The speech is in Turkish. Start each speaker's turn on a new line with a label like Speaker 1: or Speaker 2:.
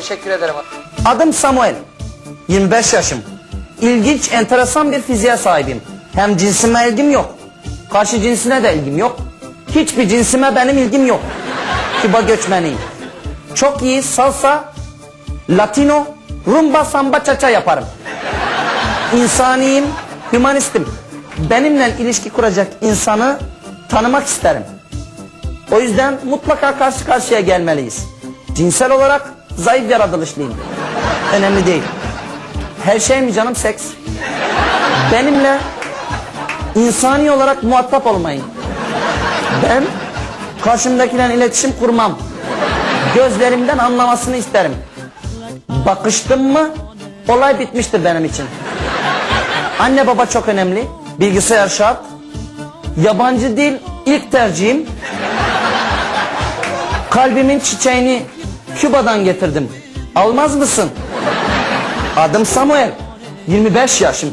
Speaker 1: Teşekkür ederim. Adım Samuel. 25 yaşım. İlginç, enteresan bir fiziğe sahibim. Hem cinsime ilgim yok. Karşı cinsine de ilgim yok. Hiçbir cinsime benim ilgim yok. Küba göçmeniyim. Çok iyi salsa, latino, rumba, samba, çaça yaparım. İnsaniyim, hümanistim. Benimle ilişki kuracak insanı tanımak isterim. O yüzden mutlaka karşı karşıya gelmeliyiz. Cinsel olarak zayıf yaratılışlıyım. Önemli değil. Her şey mi canım seks? Benimle insani olarak muhatap olmayın. Ben karşımdakiyle iletişim kurmam. Gözlerimden anlamasını isterim. Bakıştım mı olay bitmiştir benim için. Anne baba çok önemli. Bilgisayar şart. Yabancı dil ilk tercihim. Kalbimin çiçeğini Küba'dan getirdim. Almaz mısın? Adım Samuel. 25 yaşım.